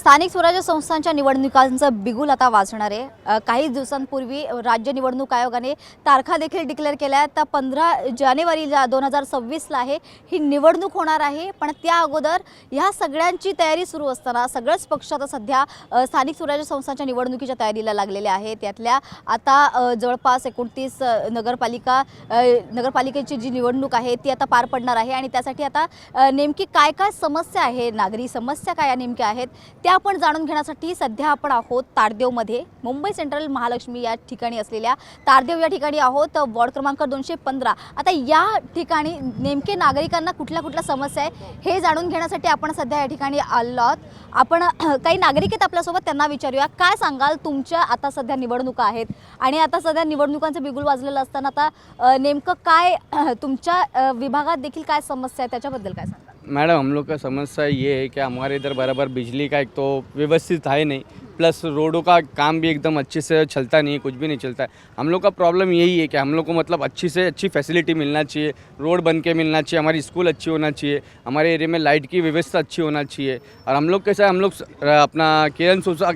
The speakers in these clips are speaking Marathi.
स्थानिक स्वराज्य संस्थांच्या निवडणुकांचं बिगुल आता वाचणार आहे. काही दिवसांपूर्वी राज्य निवडणूक आयोगाने तारखा देखील डिक्लेअर केल्या आहेत. तर पंधरा जानेवारी दोन हजार सव्वीसला आहे ही निवडणूक होणार आहे. पण त्या अगोदर ह्या सगळ्यांची तयारी सुरू असताना सगळंच पक्ष आता सध्या स्थानिक स्वराज्य संस्थांच्या निवडणुकीच्या तयारीला लागलेले आहेत. त्यातल्या आता जवळपास एकोणतीस नगरपालिका नगरपालिकेची जी निवडणूक आहे ती आता पार पडणार आहे. आणि त्यासाठी आता नेमकी काय काय समस्या आहे नागरी समस्या काय या नेमक्या आहेत त्या आपण जाणून घेण्यासाठी सध्या आपण आहोत तारदेवमध्ये. मुंबई सेंट्रल महालक्ष्मी या ठिकाणी असलेल्या तारदेव या ठिकाणी आहोत. वॉर्ड क्रमांक दोनशे पंधरा. आता या ठिकाणी नेमके नागरिकांना कुठल्या कुठल्या समस्या आहे हे जाणून घेण्यासाठी आपण सध्या या ठिकाणी आलो आहोत. आपण काही नागरिक आहेत आपल्यासोबत त्यांना विचारूया. काय सांगाल तुमच्या आता सध्या निवडणुका आहेत? आणि आता सध्या निवडणुकांचं बिगुल वाजलेलं असताना आता नेमकं काय तुमच्या विभागात देखील काय समस्या आहे त्याच्याबद्दल काय सांगा मैडम, हम लोग का समस्या ये है कि हमारे इधर बराबर बिजली का एक तो व्यवस्थित है नहीं, प्लस रोडों का काम भी एकदम अच्छे से चलता नहीं है, कुछ भी नहीं चलता है। हम लोग का प्रॉब्लम यही है कि हम लोग को मतलब अच्छी से अच्छी फैसिलिटी मिलना चाहिए, रोड बन के मिलना चाहिए, हमारी स्कूल अच्छी होना चाहिए, हमारे एरिया में लाइट की व्यवस्था अच्छी होना चाहिए। और हम लोग कैसा हम लोग अपना केरन सोसा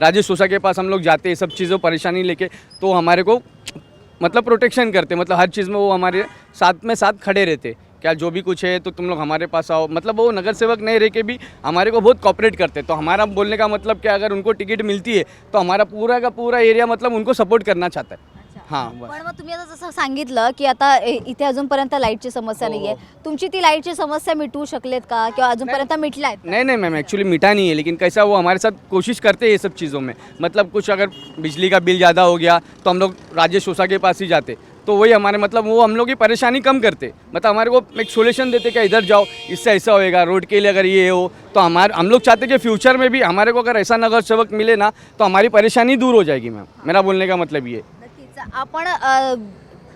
राजेश सोसा के पास हम लोग जाते हैं सब चीज़ों, परेशानी लेके तो हमारे को मतलब प्रोटेक्शन करते मतलब हर चीज़ में वो हमारे साथ में साथ खड़े रहते क्या जो भी कुछ है तो तुम लोग हमारे पास आओ। मतलब वो नगर सेवक नहीं रह के भी हमारे को बहुत कॉपरेट करते तो हमारा बोलने का मतलब कि अगर उनको टिकट मिलती है तो हमारा पूरा का पूरा एरिया मतलब उनको सपोर्ट करना चाहता है। हाँ पण मग तुम्ही आता जसं सांगितलं की आता ए- इथे अजूनपर्यंत लाईटची समस्या हो, नाहीये. हो. तुमची ती लाईटची समस्या मिटवू शकलेत का? किंवा अजूनपर्यंत मिटल्या आहेत नहीं नहीं मैम एक्चुअली मिटा नहीं है लेकिन कैसा वो हमारे साथ कोशिश करते हैं ये सब चीज़ों में। मतलब कुछ अगर बिजली का बिल ज़्यादा हो गया तो हम लोग राजेश ओसा के पास ही जाते। तो वही हमारे मतलब वो हम लोग की परेशानी कम करते। मतलब हमारे को एक सोल्यूशन देते कि इधर जाओ इससे ऐसा होएगा रोड के लिए अगर ये हो तो हमारे हम लोग चाहते कि फ्यूचर में भी हमारे को अगर ऐसा नगर सेवक मिले ना तो हमारी परेशानी दूर हो जाएगी मैम मेरा बोलने का मतलब ये। आपण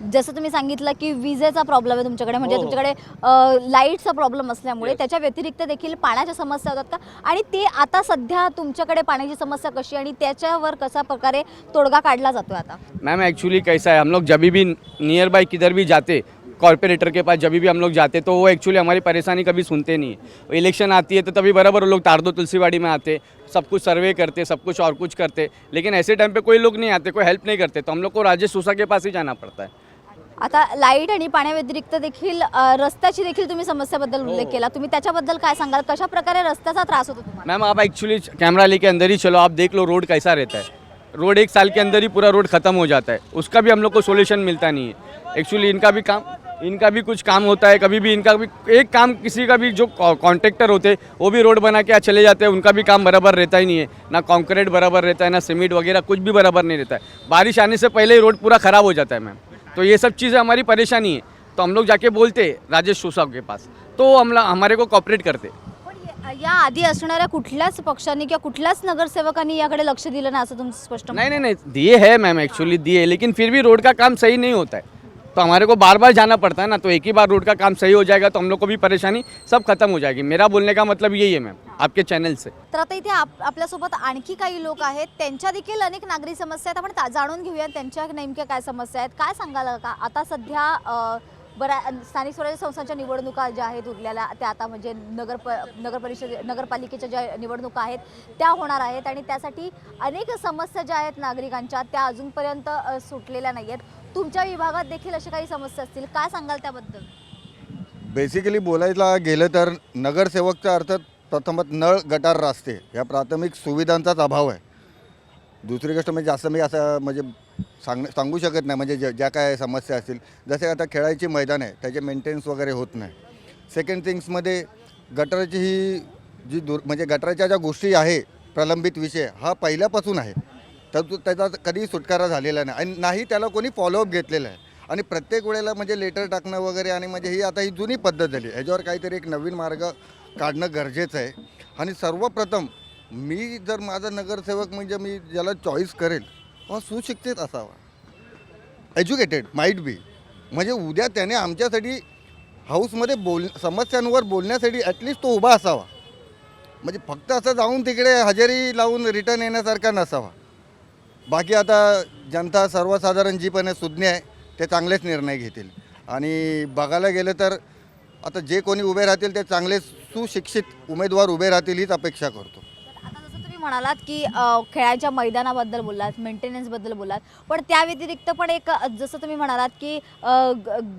जसं तुम्ही सांगितलं की विजेचा प्रॉब्लेम आहे तुमच्याकडे म्हणजे हो, हो. तुमच्याकडे लाईटचा प्रॉब्लेम असल्यामुळे Yes. त्याच्या व्यतिरिक्त देखील पाण्याच्या समस्या होतात का? आणि ते आता सध्या तुमच्याकडे पाण्याची समस्या कशी आणि त्याच्यावर कसा प्रकारे तोडगा काढला जातोय आता? मैम एक्चुअली कैसा है? हम लोग जब भी नियर बाय किधर भी जाते कॉर्पोरेटर के पास जब भी हम लोग जाते तो वो एक्चुअली हमारी परेशानी कभी सुनते नहीं है। इलेक्शन आती है तो तभी बराबर वो लोग तारदो तुलसीवाड़ी में आते सब कुछ सर्वे करते सब कुछ और कुछ करते लेकिन ऐसे टाइम पे कोई लोग नहीं आते कोई हेल्प नहीं करते तो हम लोग को राजेश सोसा के पास ही जाना पड़ता है। आता लाइट आणि पाण्याव्यतिरिक्त देखील रस्त्याची देखील तुम्ही समस्याबद्दल उल्लेख हो. केला. तुम्ही त्याच्याबद्दल काय सांगाल? कशा प्रकारे रस्त्याचा त्रास होतो तुम्हाला? मैम आप एक्चुअली कैमरा लेके अंदर ही चलो. आप देख लो रोड कैसा रहता है. रोड एक साल के अंदर ही पूरा रोड ख़त्म हो जाता है. उसका भी हम लोग को सोल्यूशन मिलता नहीं है. एक्चुअली इनका भी काम इनका भी कुछ काम होता है. कभी भी इनका भी एक काम किसी का भी जो कॉन्ट्रेक्टर होते वो भी रोड बना के चले जाते हैं. उनका भी काम बराबर रहता ही नहीं है. ना कॉन्क्रीट बराबर रहता है ना सीमेंट वगैरह कुछ भी बराबर नहीं रहता है. बारिश आने से पहले ही रोड पूरा ख़राब हो जाता है मैम तो ये सब चीज़ें हमारी परेशानी है। तो हम लोग जाके बोलते राजेश सोसा के पास। तो हम हमारे को कॉपरेट करते। या- आधी असणाऱ्या कुठल्याच पक्षांनी किंवा कुठल्याच नगरसेवकांनी याकडे लक्ष दिलं नाही असं तुमचं स्पष्ट नहीं नहीं नहीं. दिए है मैम एक्चुअली दिए लेकिन फिर भी रोड का काम सही नहीं होता है। तो हमारे को बार बार जाना पड़ता है ना तो एक ही बार रोड का काम सही हो जाएगा तो हम लोग को भी परेशानी सब खत्म हो जाएगी। मेरा बोलने का मतलब यही है मैम आपके चैनल से। तर आता इथे आप आपल्यासोबत आणखी काही लोक आहेत त्यांच्या देखील अनेक नागरी समस्या आहेत. आपण जाणून घेऊया त्यांच्या नेमक्या काय समस्या आहेत काय सांगाल का आता सध्या बऱ्या स्थानिक स्वराज्य संस्थांच्या निवडणुका ज्या आहेत उरलेल्या त्या आता म्हणजे नगर प नगर परिषद नगरपालिकेच्या ज्या निवडणुका आहेत त्या होणार आहेत आणि त्यासाठी अनेक समस्या ज्या आहेत नागरिकांच्या त्या अजूनपर्यंत सुटलेल्या नाही आहेत तुमच्या विभागात देखील अशा काही समस्या असतील काय सांगाल त्याबद्दल? बेसिकली बोलायला गेलं तर नगरसेवकचा अर्थ प्रथमत नळ गटार रस्ते या प्राथमिक सुविधांचाच अभाव आहे. दुसरी गोष्ट म्हणजे जास्त मी असं म्हणजे सांग सांगू शकत नाही. म्हणजे ज्या ज्या काय समस्या असतील. जसे आता खेळायची मैदान आहे त्याचे मेंटेनन्स वगैरे होत नाही. सेकंड थिंग्समध्ये गटाराची ही जी दूर म्हणजे गटाराच्या ज्या गोष्टी आहे प्रलंबित विषय हा पहिल्यापासून आहे. तर त्याचा कधीही सुटकारा झालेला नाही. आणि नाही त्याला कोणी फॉलोअप घेतलेला आहे. आणि प्रत्येक वेळेला म्हणजे लेटर टाकणं वगैरे आणि म्हणजे ही आता ही जुनी पद्धत झाली. ह्याच्यावर काहीतरी एक नवीन मार्ग काढणं गरजेचं आहे. आणि सर्वप्रथम मी जर माझा नगरसेवक म्हणजे मी ज्याला चॉईस करेल हा सुशिक्षित असावा. एज्युकेटेड माईट बी म्हणजे उद्या त्याने आमच्यासाठी हाऊसमध्ये बोल समस्यांवर बोलण्यासाठी ॲटलिस्ट तो उभा असावा. म्हणजे फक्त असं जाऊन तिकडे हजेरी लावून रिटर्न येण्यासारखा नसावा. बाकी आता जनता सर्वसाधारण जी पण आहे सुज्ञ आहे ते चांगलेच निर्णय घेतील. आणि बघायला गेलं तर आता जे कोणी उभे राहतील ते चांगले सुशिक्षित उमेदवार उभे राहतील हीच अपेक्षा करतो. म्हणालात की अ, खेळाच्या मैदानाबद्दल बोललात मेंटेनन्सबद्दल बोललात. पण त्या व्यतिरिक्त पण एक अ, जसं तुम्ही म्हणालात की अ,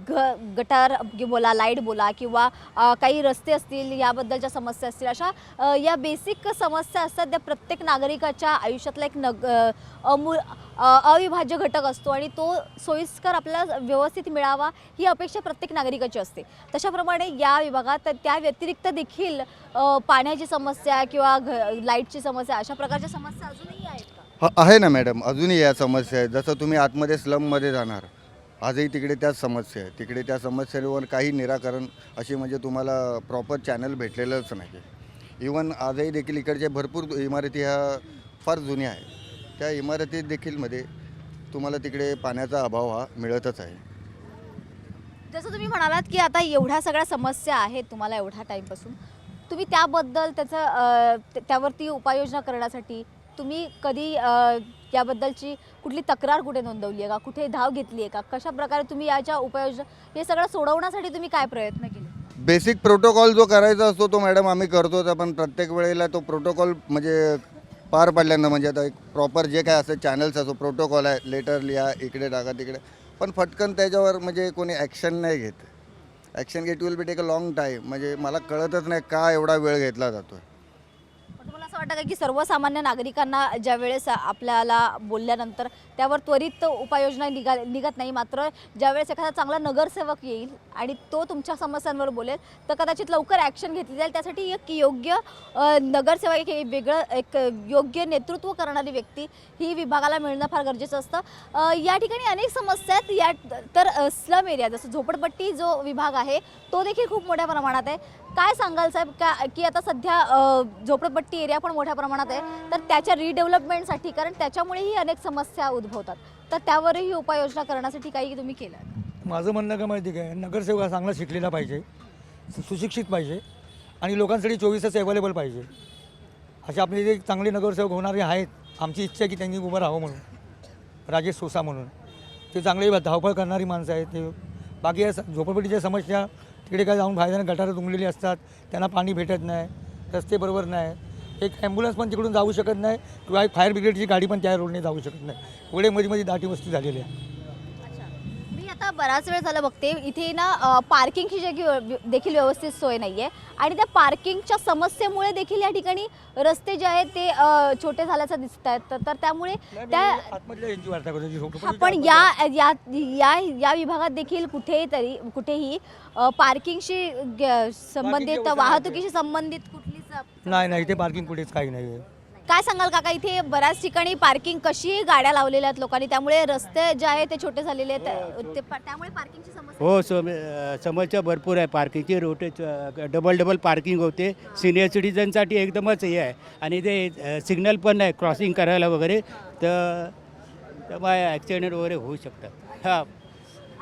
ग- गटार की बोला लाइट बोला किंवा अ, काही रस्ते असतील याबद्दलच्या समस्या असतील अशा अ, या बेसिक समस्या असतात त्या प्रत्येक नागरिकाच्या आयुष्यातला एक नग अ, अमूल अविभाज्य घटक असतो आणि तो सोयीस्कर आपल्याला व्यवस्थित मिळावा ही अपेक्षा प्रत्येक नागरिकाची असते. तशाप्रमाणे या विभागात त्या व्यतिरिक्त देखील पाण्याची समस्या किंवा घ लाईटची समस्या अशा प्रकारच्या समस्या अजूनही आहेत का? आहे ना मॅडम. अजूनही या समस्या आहेत. जसं तुम्ही आतमध्ये स्लममध्ये जाणार आजही तिकडे त्याच समस्या आहे तिकडे त्या समस्येवर काही निराकरण अशी म्हणजे तुम्हाला प्रॉपर चॅनल भेटलेलंच नाही. इवन आजही देखील इकडचे भरपूर इमारती ह्या फार जुन्या आहे त्या इमारती देखील मध्ये तुम्हाला तिकडे पाण्याचा अभाव हा मिळतच आहे. जसं तुम्ही म्हणालात की आता एवढ्या सगळ्या समस्या आहेत तुम्हाला एवढ्या टाईमपासून तुम्ही त्याबद्दल त्याचं त्यावरती उपाययोजना करण्यासाठी तुम्ही कधी याबद्दलची कुठली तक्रार कुठे नोंदवली आहे का? कुठे धाव घेतली आहे का? कशा प्रकारे तुम्ही याच्या उपाययोजना हे सगळं सोडवण्यासाठी तुम्ही काय प्रयत्न केले? बेसिक प्रोटोकॉल जो करायचा असतो तो मॅडम आम्ही करतोच. पण प्रत्येक वेळेला तो प्रोटोकॉल म्हणजे पार पडल्यानं म्हणजे आता एक प्रॉपर जे काय असं चॅनल्स असो प्रोटोकॉल आहे लेटर लिहा इकडे टाका तिकडे. पण फटकन त्याच्यावर म्हणजे कोणी ॲक्शन नाही घेत. ॲक्शन घेट will be take a long time म्हणजे मला कळतच नाही का एवढा वेळ घेतला जातो आहे वाटतं का की सर्वसामान्य नागरिकांना ज्या वेळेस आपल्याला बोलल्यानंतर त्यावर त्वरित उपाययोजना निघा निघत नाही मात्र ज्यावेळेस एखादा चांगला नगरसेवक येईल आणि तो तुमच्या समस्यांवर बोलेल तर कदाचित लवकर ॲक्शन घेतली जाईल. त्यासाठी एक योग्य नगरसेवक एक वेगळं एक योग्य नेतृत्व करणारी व्यक्ती ही विभागाला मिळणं फार गरजेचं असतं. या ठिकाणी अनेक समस्या आहेत. या तर स्लम एरिया जसं झोपडपट्टी जो विभाग आहे तो देखील खूप मोठ्या प्रमाणात आहे. काय सांगाल साहेब? का की आता सध्या झोपडपट्टी एरिया पण मोठ्या प्रमाणात आहे तर त्याच्या रिडेव्हलपमेंटसाठी कारण त्याच्यामुळेही अनेक समस्या उद्भवतात. तर त्यावरही उपाययोजना करण्यासाठी काही तुम्ही केलं? माझं म्हणणं काय माहिती काय नगरसेवक हा चांगला शिकलेला पाहिजे सु- सुशिक्षित पाहिजे आणि लोकांसाठी चोवीस तास अवेलेबल पाहिजे. असे आपले जे चांगले नगरसेवक होणारे आहेत आमची इच्छा आहे की त्यांनी उभं राहावं म्हणून राजेश सोसा म्हणून. ते चांगले धावपळ करणारी माणसं आहेत ते. बाकी या स- झोपडपट्टीच्या समस्या तिकडे काय जाऊन फायद्याने गटारं तुंबलेली असतात त्यांना पाणी भेटत नाही रस्ते बरोबर नाही एक ॲम्ब्युलन्स पण तिकडून जाऊ शकत नाही किंवा एक फायर ब्रिगेडची गाडी पण त्या रोडने जाऊ शकत नाही. एवढे मध्ये मध्ये दाटी वस्ती झालेली आहे मी आता बराच वेळ झाला बघते इथे ना पार्किंगची जे देखील व्यवस्थित सोय नाही आहे आणि त्या पार्किंगच्या समस्येमुळे देखील या ठिकाणी रस्ते जे आहेत ते अ, छोटे झाल्याचं दिसत आहेत. तर- त्यामुळे त्या आतमधल्या यांची वार्ता करतो जी झोपडपट्टीच्या आपण या या या या विभागात देखील कुठेतरी कुठेही अ, पार्किंगशी ग- संबंधित व्यवस्था वाहतुकीशी संबंधित कुठलीच नाही नाही इथे पार्किंग कुठेच काही नाही आहे काय सांगाल काका इथे बऱ्याच ठिकाणी पार्किंग कशी गाड्या लावलेल्या आहेत लोकांनी? त्यामुळे रस्ते जे आहेत ते छोटे झालेले आहेत. ते त्यामुळे पार्किंगची समस्या हो सम समस्या भरपूर आहे पार्किंगची रोटे डबल डबल पार्किंग होते. सिनियर सिटीजनसाठी एकदमच हे आहे. आणि ते सिग्नल पण नाही क्रॉसिंग करायला वगैरे. तर त्यामुळे ॲक्सिडेंट वगैरे होऊ शकतात. हां.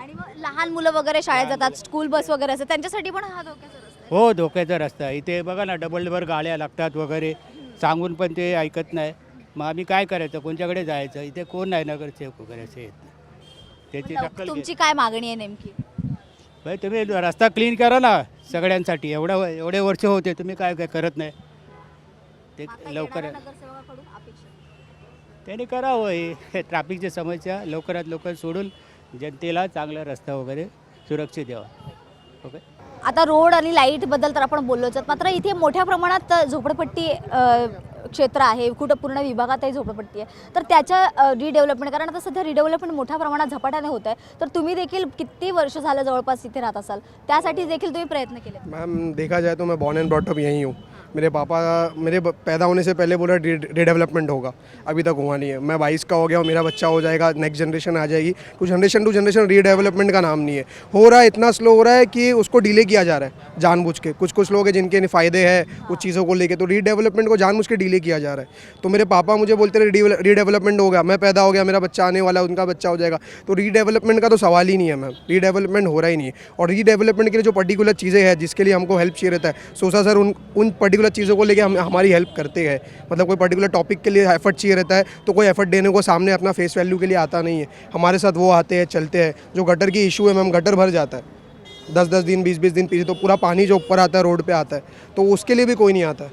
आणि मग लहान मुलं वगैरे शाळेत जातात स्कूल बस वगैरे असतात. त्यांच्यासाठी पण हा धोक्याचा आहे. हो धोक्याचा रस्ता आहे. इथे बघा ना डबल डबल गाड्या लागतात वगैरे. सांगून पण ते ऐकत नाही. मग आम्ही काय करायचं? कोणच्याकडे जायचं? इथे कोण नाही नगरसेवक वगैरे असे येत. त्याची तुमची काय मागणी आहे नेमकी? भाई तुम्ही रस्ता क्लीन करा ना सगळ्यांसाठी. एवढा एवढे वर्ष होते तुम्ही काय काय करत नाही. ते आता लवकर येणाऱ्या नगरसेवकाकडून अपेक्षा. त्यांनी करावं हे. ट्रॅफिकची समस्या लवकरात लवकर सोडून जनतेला चांगला रस्ता वगैरे सुरक्षित द्यावा. ओके? आता रोड आणि लाईटबद्दल तर आपण बोललोच मात्र इथे मोठ्या प्रमाणात झोपडपट्टी क्षेत्र आहे. कुठं पूर्ण विभागातही झोपडपट्टी आहे. तर त्याच्या रिडेव्हलपमेंट कारण आता सध्या रिडेव्हलपमेंट मोठ्या प्रमाणात झपाट्याने होत आहे तर तुम्ही देखील किती वर्ष झालं जवळपास इथे राहत असाल? त्यासाठी देखील तुम्ही प्रयत्न केले मॅम देखा जाए तो मैं बॉर्न अँड ब्रॉटअप यहीं हूँ. मेरे पापा, मेरे पैदा होने से पहले बोला रीडेवलपमेंट होगा। अभी तक हुआ नहीं है। मैं बाईस का हो गया और मेरा बच्चा हो जाएगा नेक्स्ट जनरेशन आ जाएगी। तो जनरेशन टू जनरेशन रीडेवलपमेंट का नाम नहीं है। हो रहा है, इतना स्लो हो रहा है कि उसको डिले किया जा रहा है जानबूझ के। कुछ कुछ लोग हैं जिनके फ़ायदे हैं कुछ चीज़ों को लेकर तो रीडेवलपमेंट को जानबूझ के डिले किया जा रहा है। तो मेरे पापा मुझे बोलते रहे रीडेवलपमेंट हो गया। मैं पैदा हो गया, मेरा बच्चा आने वाला उनका बच्चा हो जाएगा। तो रीडेवलपमेंट का तो सवाल ही नहीं है मैम रीडेवलपमेंट हो रहा ही नहीं है। और रीडेवलपमेंट के लिए जो पर्टिकुलर चीज़ें हैं, जिसके लिए हमको हेल्प चाहिए रहता है सोचा सर, उन उन पर्टिकुलर चीज़ों को लेके हम, हमारी हेल्प करते हैं। मतलब कोई पर्टिकुलर टॉपिक के लिए एफर्ट चाहिए रहता है तो कोई एफर्ट देने को सामने अपना फेस वैल्यू के लिए आता नहीं है। हमारे साथ वो आते हैं, चलते हैं। जो गटर की इशू है मैम गटर भर जाता है। दस दस दिन बीस बीस दिन पीछे तो पूरा पानी जो ऊपर आता है, रोड पे आता है। तो उसके लिए भी कोई नहीं आता।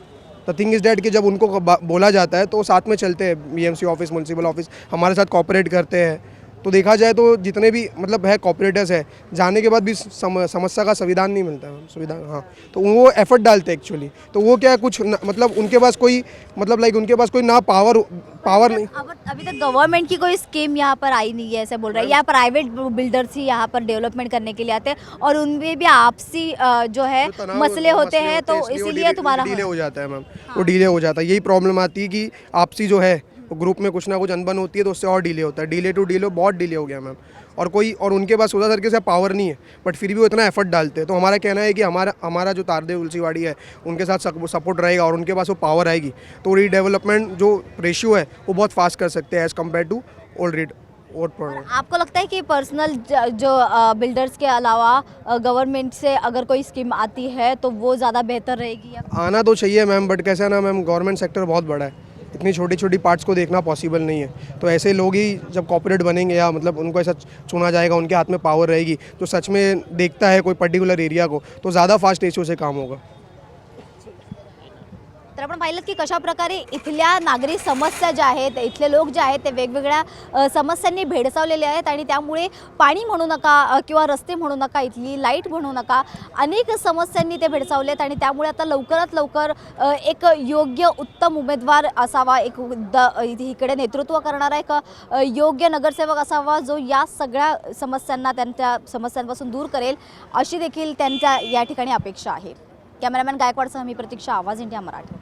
द थिंग इज़ डैट कि जब उनको बोला जाता है तो साथ में चलते हैं बीएमसी ऑफ़िस म्यूनसिपल ऑफ़िस हमारे साथ कॉपरेट करते हैं। तो देखा जाए तो जितने भी मतलब है कॉपरेटर्स है जाने के बाद भी सम, समस्या का संविधान नहीं मिलता है सुविधा हाँ। तो वो एफर्ट डालते हैं एक्चुअली तो वो क्या है, कुछ न, मतलब उनके पास कोई मतलब लाइक उनके पास कोई ना पावर पावर नहीं। अभी तक गवर्नमेंट की कोई स्कीम यहाँ पर आई नहीं है ऐसे बोल रहे हैं। या प्राइवेट बिल्डर्स ही यहाँ पर डेवलपमेंट करने के लिए आते हैं और उनमें भी आपसी जो है मसले होते हैं तो इसीलिए तुम्हारा डिले हो जाता है मैम वो डिले हो जाता है। यही प्रॉब्लम आती है कि आपसी जो है ग्रुप में कुछ ना कुछ अनबन होती है तो उससे और डिले होता है। डिले टू डिले बहुत डिले हो गया मैम और कोई और उनके पास उस तरीके से पावर नहीं है बट फिर भी वो इतना एफर्ट डालते हैं। तो हमारा कहना है कि हमारा हमारा जो तारदेव तुलसीवाड़ी है उनके साथ सपोर्ट रहेगा और उनके पास वो पावर आएगी। तो रीडेवलपमेंट जो रेशियो है वो बहुत फास्ट कर सकते हैं as compare to old product आपको लगता है कि पर्सनल जो बिल्डर्स के अलावा गवर्नमेंट से अगर कोई स्कीम आती है तो वो ज़्यादा बेहतर रहेगी आना तो चाहिए मैम बट कैसे ना मैम गवर्नमेंट सेक्टर बहुत बड़ा है। इतनी छोटी छोटी पार्ट्स को देखना पॉसिबल नहीं है। तो ऐसे लोग ही जब कॉपरेट बनेंगे या मतलब उनको ऐसा चुना जाएगा, उनके हाथ में पावर रहेगी तो सच में देखता है कोई पर्टिकुलर एरिया को तो ज़्यादा फास्ट रेशियो से काम होगा। तर आपण पाहिलं की कशा प्रकारे इथल्या नागरिक समस्या ज्या आहेत इथले लोक जे आहेत ते वेगवेगळ्या समस्यांनी भेडसावलेले आहेत आणि त्यामुळे पाणी म्हणू नका किंवा रस्ते म्हणू नका इथली लाइट म्हणू नका अनेक समस्यांनी ते भेडसावलेत आणि त्यामुळे आता लवकरात लवकर एक योग्य उत्तम उमेदवार असावा एक द इकडे नेतृत्व करणारा एक योग्य नगरसेवक असावा जो या सगळ्या समस्यांना त्यांच्या समस्यांपासून दूर करेल अशी देखील त्यांच्या या ठिकाणी अपेक्षा आहे. कॅमेरामॅन गायकवाडसह मी प्रतीक्षा आवाज इंडिया मराठी.